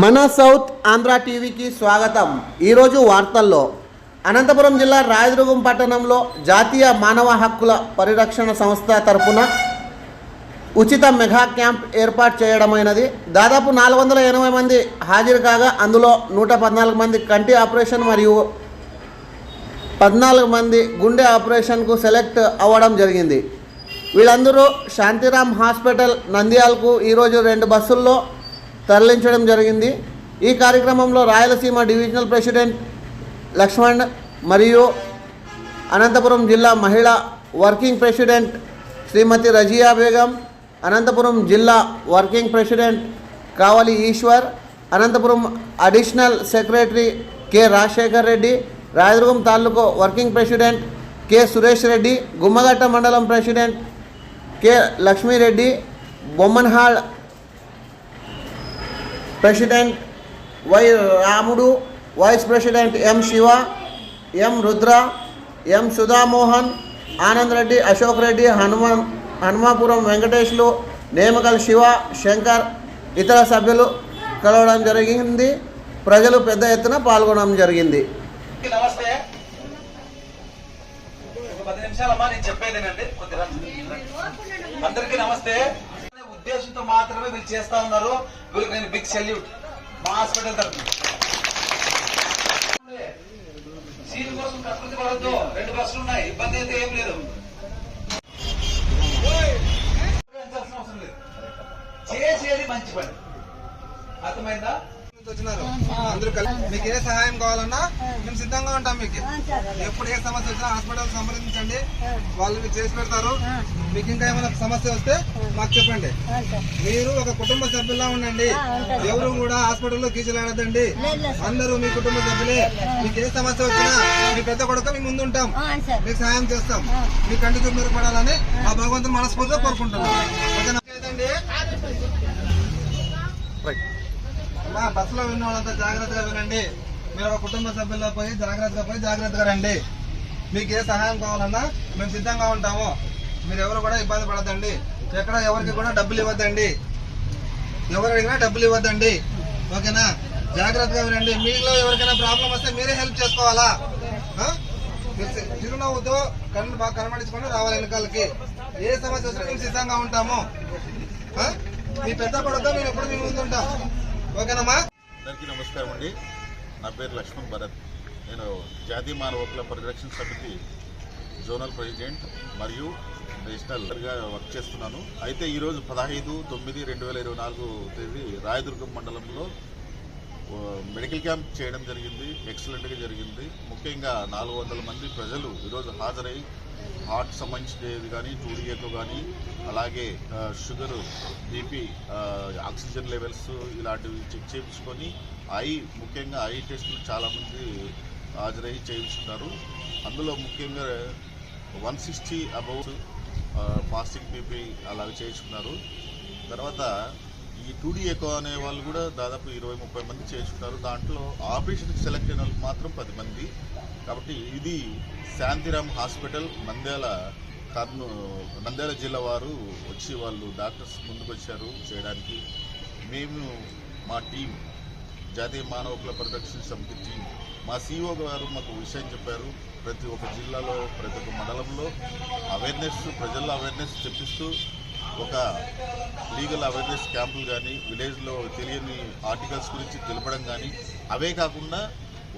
మన సౌత్ ఆంధ్ర టీవీకి స్వాగతం. ఈరోజు వార్తల్లో అనంతపురం జిల్లా రాయదుర్గం పట్టణంలో జాతీయ మానవ హక్కుల పరిరక్షణ సంస్థ తరపున ఉచిత మెగా క్యాంప్ ఏర్పాటు చేయడమైనది. దాదాపు నాలుగు వందల ఎనభై మంది హాజరు కాగా అందులో నూట పద్నాలుగు మంది కంటి ఆపరేషన్ మరియు పద్నాలుగు మంది గుండె ఆపరేషన్కు సెలెక్ట్ అవ్వడం జరిగింది. వీళ్ళందరూ శాంతిరామ్ హాస్పిటల్ నంద్యాలకు ఈరోజు రెండు బస్సుల్లో తరలించడం జరిగింది. ఈ కార్యక్రమంలో రాయలసీమ డివిజనల్ ప్రెసిడెంట్ లక్ష్మణ్ మరియు అనంతపురం జిల్లా మహిళా వర్కింగ్ ప్రెసిడెంట్ శ్రీమతి రజియా బేగం అనంతపురం జిల్లా working president Kavali Eshwar Anantapuram additional secretary K Rajasekhar Reddy Rayadurgam తాలూకు working president K Suresh Reddy Gummagatta మండలం president K Lakshmireddy Bommanhal president Y Ramudu vice president M Siva M Rudra M Sudhamohan Anand Reddy Ashok Reddy Hanuman Hanumapuram వెంకటేష్లు Nemakal Shiva Shankar ఇతర సభ్యులు కలవడం జరిగింది. ప్రజలు పెద్ద ఎత్తున పాల్గొనడం జరిగింది. నమస్తే. పది నిమిషాలమ్మా నేను చెప్పేదేనండి కొద్దిగా అందరికీ నమస్తే. ఉద్దేశంతో మాత్రమే వీళ్ళు చేస్తా ఉన్నారు. వీళ్ళకి నేను బిగ్ సెల్యూట్. మా హాస్పిటల్ తరఫున సీట్ కోసం ప్రకృతి పడద్దు. రెండు బస్సులు ఉన్నాయి. ఇబ్బంది అయితే ఏం లేదు లేదు. చేసేది మంచి పని. అర్థమైందా? వచ్చినారు. అందరూ కలిసి మీకు ఏ సహాయం కావాలన్నా మేము సిద్ధంగా ఉంటాం మీకు. ఎప్పుడు ఏ సమస్య వచ్చినా హాస్పిటల్ సంప్రదించండి. వాళ్ళు మీకు చేసి పెడతారు. మీకు ఇంకా ఏమైనా సమస్య వస్తే మాకు చెప్పండి. మీరు ఒక కుటుంబ సభ్యులా ఉండండి. ఎవరు కూడా హాస్పిటల్లో కీచలాడద్దండి అందరూ మీ కుటుంబ సభ్యులే. మీకు ఏ సమస్య వచ్చినా మీ పెద్ద కొడుకు మీ ముందు ఉంటాం. మీకు సహాయం చేస్తాం. మీ కంటి చూపు మెరుగుపడాలని ఆ. భగవంతుని మనస్ఫూర్తిగా కోరుకుంటున్నాం. ఓకేనా? మా బస్సులో విన్న వాళ్ళంతా జాగ్రత్తగా వినండి. మీరు ఒక కుటుంబ సభ్యుల్లో పోయి జాగ్రత్తగా పోయి జాగ్రత్తగా రండి. మీకు ఏ సహాయం కావాలన్నా మేము సిద్ధంగా ఉంటాము. మీరు ఎవరు కూడా ఇబ్బంది పడద్దండి. ఎక్కడ ఎవరికి కూడా డబ్బులు ఇవ్వద్దండి. ఎవరు అడిగినా డబ్బులు ఇవ్వద్దండి. ఓకేనా? జాగ్రత్తగా వినండి. మీలో ఎవరికైనా ప్రాబ్లం వస్తే మీరే హెల్ప్ చేసుకోవాలా? చిరునవ్వుతో కన్ను బాగా కనబడించుకొని రావాలి వెనకాలకి. ఏ సమస్య వచ్చినా మేము సిద్ధంగా ఉంటాము. మీ పెద్ద కొడుకు మేము ఎప్పుడు మీ ముందు ఓకేనమ్మా. అందరికీ నమస్కారం అండి. నా పేరు లక్ష్మణ్ భరత్. నేను జాతీయ మానవ హక్కుల పరిరక్షణ సమితి జోనల్ ప్రెసిడెంట్ మరియు నేషనల్గా వర్క్ చేస్తున్నాను. అయితే ఈరోజు పదహైదు తొమ్మిది రెండు వేల ఇరవై నాలుగు తేదీ రాయదుర్గం మండలంలో మెడికల్ క్యాంప్ చేయడం జరిగింది. ఎక్సలెంట్గా జరిగింది. ముఖ్యంగా నాలుగు వందల మంది ప్రజలు ఈరోజు హాజరై హార్ట్ సంబంధించినది కానీ టూడియేకు కానీ అలాగే షుగరు బీపీ ఆక్సిజన్ లెవెల్స్ ఇలాంటివి చెక్ చేయించుకొని ఐ ముఖ్యంగా ఐ టెస్టులు చాలామంది హాజరై చేయించుకున్నారు అందులో ముఖ్యంగా one sixty about fasting BP అలాగే చేయించుకున్నారు. తర్వాత ఈ టూడీ ఎకో అనే వాళ్ళు కూడా దాదాపు ఇరవై ముప్పై మంది చేస్తున్నారు దాంట్లో ఆపరేషన్కి సెలెక్ట్ అయిన వాళ్ళకి మాత్రం పది మంది. కాబట్టి ఇది శాంతిరామ్ హాస్పిటల్ నంద్యాల కర్నూ నంద్యాల జిల్లా వారు వచ్చి వాళ్ళు డాక్టర్స్ ముందుకు వచ్చారు చేయడానికి. మేము మా టీం జాతీయ మానవ హక్కుల పరిరక్షణ సమితి టీం మా సీఓ గారు మాకు విషయం చెప్పారు. ప్రతి ఒక్క జిల్లాలో ప్రతి ఒక్క మండలంలో అవేర్నెస్ ప్రజల్లో అవేర్నెస్ చెప్పిస్తూ ఒక లీగల్ అవేర్నెస్ క్యాంపులు కానీ విలేజ్లో తెలియని ఆర్టికల్స్ గురించి తెలపడం కానీ అవే కాకుండా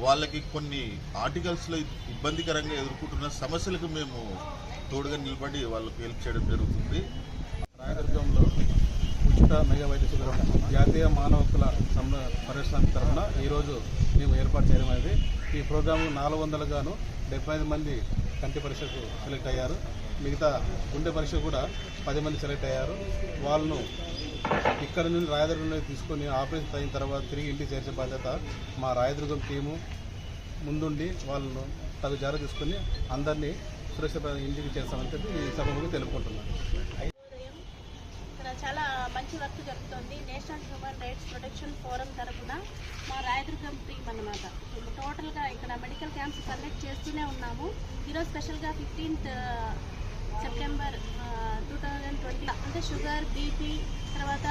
వాళ్ళకి కొన్ని ఆర్టికల్స్లో ఇబ్బందికరంగా ఎదుర్కొంటున్న సమస్యలకు మేము తోడుగా నిలబడి వాళ్ళకి హెల్ప్ చేయడం జరుగుతుంది. రాయదుర్గంలో ఉచిత మెగా వైద్య శిబిరం జాతీయ మానవ హక్కుల సంర పరిరక్షణ తరఫున ఈరోజు మేము ఏర్పాటు చేయడం అనేది. ఈ ప్రోగ్రాంలో నాలుగు వందలుగాను డెబ్బై ఐదు మంది కంటి పరిషత్ సెలెక్ట్ అయ్యారు. మిగతా గుండె పరీక్ష కూడా పది మంది సెలెక్ట్ అయ్యారు. వాళ్ళను ఇక్కడ నుండి రాయదుర్గం నుండి తీసుకొని ఆపరేషన్ అయిన తర్వాత తిరిగి ఇంటికి చేర్చే బాధ్యత మా రాయదుర్గం టీము ముందుండి వాళ్ళను తగు జాగ్రత్త తీసుకొని అందరినీ సురక్షిత ఇంటికి చేస్తామని చెప్పి ఈ సభకు తెలుపుకుంటున్నాను ఇక్కడ చాలా మంచి వర్క్ జరుగుతుంది. National human rights protection forum తరఫున మా రాయదుర్గం టీం అన్నమాట. టోటల్గా ఇక్కడ మెడికల్ క్యాంప్స్ కండక్ట్ చేస్తూనే ఉన్నాము. ఈరోజు స్పెషల్గా fifteenth September two thousand twenty అంటే షుగర్ బీపీ తర్వాత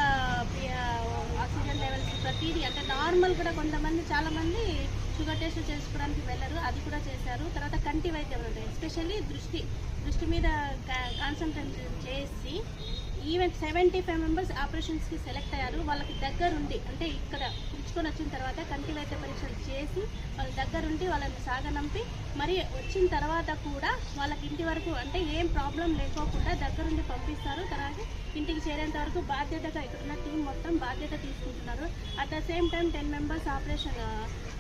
ఆక్సిజన్ లెవెల్స్ ప్రతిదీ అంటే నార్మల్ కూడా కొంతమంది చాలామంది షుగర్ టెస్ట్ చేసుకోవడానికి వెళ్ళరు. అది కూడా చేశారు. తర్వాత కంటి వైద్యం అంటే ఎస్పెషల్లీ దృష్టి దృష్టి మీద కాన్సన్ట్రేషన్ చేసి ఈవెన్ సెవెంటీ ఫైవ్ మెంబర్స్ ఆపరేషన్స్కి సెలెక్ట్ అయ్యారు. వాళ్ళకి దగ్గరుండి అంటే ఇక్కడ పిలుచుకొని వచ్చిన తర్వాత కంటి వైద్య పరీక్షలు చేసి వాళ్ళ దగ్గరుండి వాళ్ళని సాగనంపి మరి వచ్చిన తర్వాత కూడా వాళ్ళకి ఇంటి వరకు అంటే ఏం ప్రాబ్లం లేకోకుండా దగ్గరుండి పంపిస్తారు. తర్వాత ఇంటికి చేరేంత వరకు బాధ్యతగా ఇక్కడున్న టీం మొత్తం బాధ్యత తీసుకుంటున్నారు. At the same time ten members operation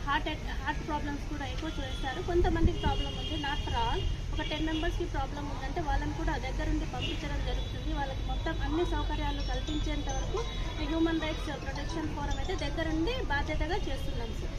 heart heart problems కూడా ఎక్కువ చేస్తారు. కొంతమందికి ప్రాబ్లం ఉంది. నాట్ ఫర్ ఆల్ మెంబర్స్కి ప్రాబ్లం ఉందంటే వాళ్ళని కూడా దగ్గరుండి పంపించడం జరుగుతుంది. వాళ్ళకి మొత్తం అన్ని సౌకర్యాలు కల్పించేంత వరకు హ్యూమన్ రైట్స్ ప్రొటెక్షన్ ఫోరం అయితే దగ్గరుండి బాధ్యతగా చేస్తున్నాం సార్.